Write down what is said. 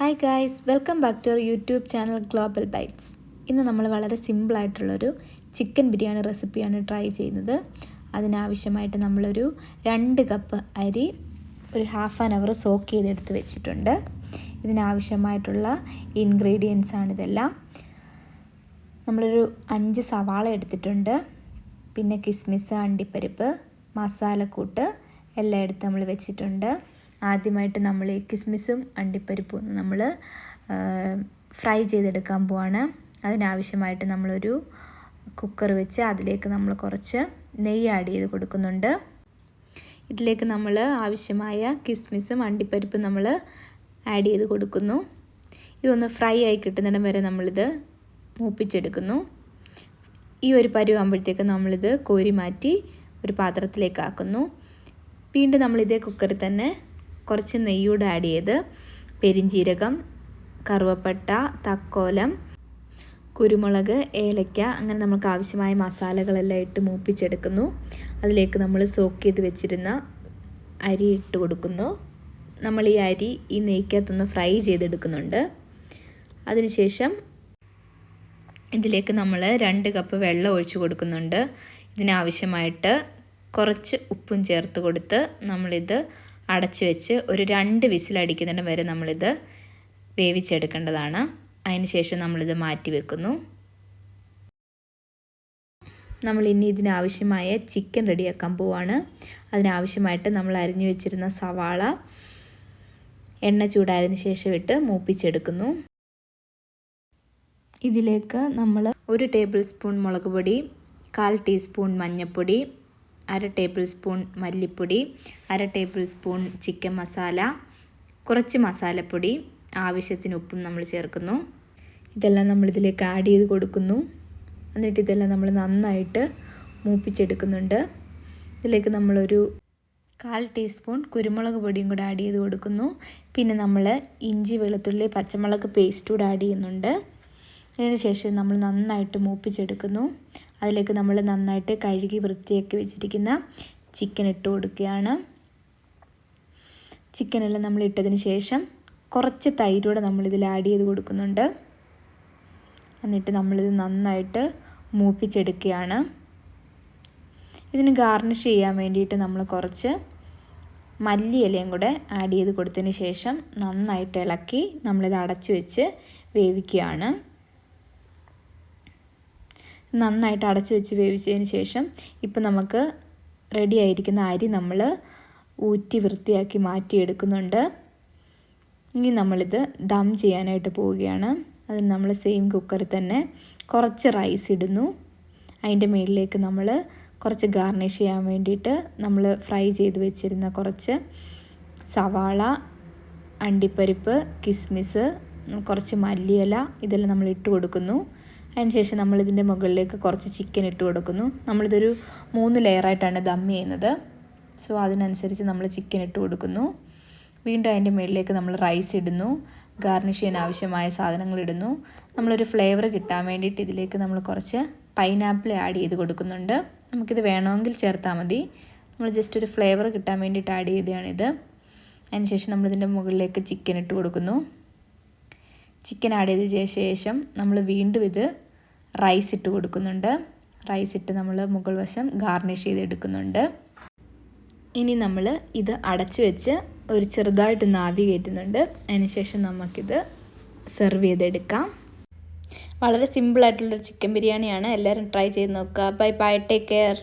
Hi guys welcome back to our YouTube channel Global Bytes ഇന്ന് നമ്മൾ വളരെ സിമ്പിളായിട്ടുള്ളൊരു ചിക്കൻ ബിരിയാണി റെസിപ്പിയാണ് ട്രൈ ചെയ്യുന്നത്. അതിനാവശ്യമായിട്ട് നമ്മളൊരു രണ്ട് കപ്പ് അരി ഒരു ഹാഫ് ആൻ അവർ സോക്ക് ചെയ്തെടുത്ത് വെച്ചിട്ടുണ്ട്. ഇതിനാവശ്യമായിട്ടുള്ള ഇൻഗ്രീഡിയൻസ് ആണിതെല്ലാം നമ്മളൊരു അഞ്ച് സവാള എടുത്തിട്ടുണ്ട്. പിന്നെ കിസ്മിസ് അണ്ടിപ്പരിപ്പ് മസാലക്കൂട്ട് എല്ലാം എടുത്ത് നമ്മൾ വെച്ചിട്ടുണ്ട്. ആദ്യമായിട്ട് നമ്മൾ കിസ്മിസും അണ്ടിപ്പരിപ്പും നമ്മൾ ഫ്രൈ ചെയ്തെടുക്കാൻ പോവാണ്. അതിനാവശ്യമായിട്ട് നമ്മളൊരു കുക്കർ വെച്ച് അതിലേക്ക് നമ്മൾ കുറച്ച് നെയ്യ് ആഡ് ചെയ്ത് കൊടുക്കുന്നുണ്ട്. ഇതിലേക്ക് നമ്മൾ ആവശ്യമായ കിസ്മിസും അണ്ടിപ്പരിപ്പും നമ്മൾ ആഡ് ചെയ്ത് കൊടുക്കുന്നു. ഇതൊന്ന് ഫ്രൈ ആയി കിട്ടുന്നിടം വരെ നമ്മളിത് മൂപ്പിച്ചെടുക്കുന്നു. ഈ ഒരു പരുവാകുമ്പോഴത്തേക്ക് നമ്മളിത് കോരി മാറ്റി ഒരു പാത്രത്തിലേക്ക് ആക്കുന്നു. വീണ്ടും നമ്മൾ ഇതേ കുക്കറിൽ തന്നെ കുറച്ച് നെയ്യൂടെ ആഡ് ചെയ്ത് പെരിഞ്ചീരകം കറുവപ്പട്ട തക്കോലം കുരുമുളക് ഏലക്ക അങ്ങനെ നമുക്ക് ആവശ്യമായ മസാലകളെല്ലാം ഇട്ട് മൂപ്പിച്ചെടുക്കുന്നു. അതിലേക്ക് നമ്മൾ സോക്ക് ചെയ്ത് വെച്ചിരുന്ന അരി ഇട്ട് കൊടുക്കുന്നു. നമ്മൾ ഈ അരി ഈ നെയ്ക്കകത്തൊന്ന് ഫ്രൈ ചെയ്തെടുക്കുന്നുണ്ട്. അതിനുശേഷം ഇതിലേക്ക് നമ്മൾ രണ്ട് കപ്പ് വെള്ളം ഒഴിച്ച് കൊടുക്കുന്നുണ്ട്. ഇതിനാവശ്യമായിട്ട് കുറച്ച് ഉപ്പും ചേർത്ത് കൊടുത്ത് നമ്മളിത് അടച്ചു വെച്ച് ഒരു രണ്ട് വിസിലടിക്കുന്നതിന് വരെ നമ്മളിത് വേവിച്ചെടുക്കേണ്ടതാണ്. അതിനുശേഷം നമ്മളിത് മാറ്റി വെക്കുന്നു. നമ്മൾ ഇനി ഇതിനാവശ്യമായ ചിക്കൻ റെഡിയാക്കാൻ പോവാണ്. അതിനാവശ്യമായിട്ട് നമ്മൾ അരിഞ്ഞു വെച്ചിരുന്ന സവാള എണ്ണ ചൂടായതിന് ശേഷം ഇട്ട് മൂപ്പിച്ചെടുക്കുന്നു. ഇതിലേക്ക് നമ്മൾ ഒരു ടേബിൾ സ്പൂൺ മുളക് പൊടി കാൽ ടീസ്പൂൺ മഞ്ഞൾപ്പൊടി അര ടേബിൾ സ്പൂൺ മല്ലിപ്പൊടി അര ടേബിൾ സ്പൂൺ ചിക്കൻ മസാല കുറച്ച് മസാലപ്പൊടി ആവശ്യത്തിന് ഉപ്പും നമ്മൾ ചേർക്കുന്നു. ഇതെല്ലാം നമ്മളിതിലേക്ക് ആഡ് ചെയ്ത് കൊടുക്കുന്നു. എന്നിട്ട് ഇതെല്ലാം നമ്മൾ നന്നായിട്ട് മൂപ്പിച്ചെടുക്കുന്നുണ്ട്. ഇതിലേക്ക് നമ്മളൊരു കാൽ ടീസ്പൂൺ കുരുമുളക് പൊടിയും കൂടെ ആഡ് ചെയ്ത് കൊടുക്കുന്നു. പിന്നെ നമ്മൾ ഇഞ്ചി വെളുത്തുള്ളി പച്ചമുളക് പേസ്റ്റ് കൂടെ ആഡ് ചെയ്യുന്നുണ്ട്. അതിന് ശേഷം നമ്മൾ നന്നായിട്ട് മൂപ്പിച്ചെടുക്കുന്നു. അതിലേക്ക് നമ്മൾ നന്നായിട്ട് കഴുകി വൃത്തിയാക്കി വെച്ചിരിക്കുന്ന ചിക്കൻ ഇട്ട് കൊടുക്കുകയാണ്. ചിക്കനെല്ലാം നമ്മൾ ഇട്ടതിന് ശേഷം കുറച്ച് തൈരൂടെ നമ്മളിതിൽ ആഡ് ചെയ്ത് കൊടുക്കുന്നുണ്ട്. എന്നിട്ട് നമ്മളിത് നന്നായിട്ട് മൂപ്പിച്ചെടുക്കുകയാണ്. ഇതിന് ഗാർണിഷ് ചെയ്യാൻ വേണ്ടിയിട്ട് നമ്മൾ കുറച്ച് മല്ലിയിലയും കൂടെ ആഡ് ചെയ്ത് കൊടുത്തതിന് ശേഷം നന്നായിട്ട് ഇളക്കി നമ്മളിത് അടച്ചു വെച്ച് വേവിക്കുകയാണ്. നന്നായിട്ട് അടച്ചു വെച്ച് വേവിച്ചതിന് ശേഷം ഇപ്പം നമുക്ക് റെഡി ആയിരിക്കുന്ന അരി നമ്മൾ ഊറ്റി വൃത്തിയാക്കി മാറ്റിയെടുക്കുന്നുണ്ട്. ഇനി നമ്മളിത് ദം ചെയ്യാനായിട്ട് പോവുകയാണ്. അതിന് നമ്മൾ സെയിം കുക്കറിൽ തന്നെ കുറച്ച് റൈസ് ഇടുന്നു. അതിന്റെ മുകളിലേക്ക് നമ്മൾ കുറച്ച് ഗാർണിഷ് ചെയ്യാൻ വേണ്ടിയിട്ട് നമ്മൾ ഫ്രൈ ചെയ്ത് വെച്ചിരുന്ന കുറച്ച് സവാള അണ്ടിപ്പരിപ്പ് കിസ്മിസ് കുറച്ച് മല്ലിയില ഇതെല്ലാം നമ്മൾ ഇട്ട് കൊടുക്കുന്നു. അതിനുശേഷം നമ്മളിതിന്റെ മുകളിലേക്ക് കുറച്ച് ചിക്കൻ ഇട്ട് കൊടുക്കുന്നു. നമ്മളിതൊരു മൂന്ന് ലെയറായിട്ടാണ് ദം ചെയ്യുന്നത്. സോ അതിനനുസരിച്ച് നമ്മൾ ചിക്കൻ ഇട്ട് കൊടുക്കുന്നു. വീണ്ടും അതിന്റെ മുകളിലേക്ക് നമ്മൾ റൈസ് ഇടുന്നു. ഗാർണിഷ് ചെയ്യാൻ ആവശ്യമായ സാധനങ്ങൾ ഇടുന്നു. നമ്മളൊരു ഫ്ലേവർ കിട്ടാൻ വേണ്ടിയിട്ട് ഇതിലേക്ക് നമ്മൾ കുറച്ച് പൈനാപ്പിൾ ആഡ് ചെയ്ത് കൊടുക്കുന്നുണ്ട്. നമുക്കിത് വേണമെങ്കിൽ ചേർത്താൽ മതി. നമ്മൾ ജസ്റ്റ് ഒരു ഫ്ലേവർ കിട്ടാൻ വേണ്ടിയിട്ട് ആഡ് ചെയ്തതാണിത്. അതിനുശേഷം നമ്മളിതിന്റെ മുകളിലേക്ക് ചിക്കൻ ഇട്ട് കൊടുക്കുന്നു. ചിക്കൻ ആഡ് ചെയ്ത ശേഷം നമ്മൾ വീണ്ടും ഇത് റൈസ് ഇട്ട് കൊടുക്കുന്നുണ്ട്. റൈസ് ഇട്ട് നമ്മൾ മുകൾ വശം ഗാർണിഷ് ചെയ്തെടുക്കുന്നുണ്ട്. ഇനി നമ്മൾ ഇത് അടച്ചു വെച്ച് ഒരു ചെറുതായിട്ട് നാവി കയറ്റുന്നുണ്ട്. അതിനുശേഷം നമുക്കിത് സെർവ് ചെയ്തെടുക്കാം. വളരെ സിമ്പിളായിട്ടുള്ളൊരു ചിക്കൻ ബിരിയാണിയാണ്. എല്ലാവരും ട്രൈ ചെയ്ത് നോക്കുക. Bye bye take care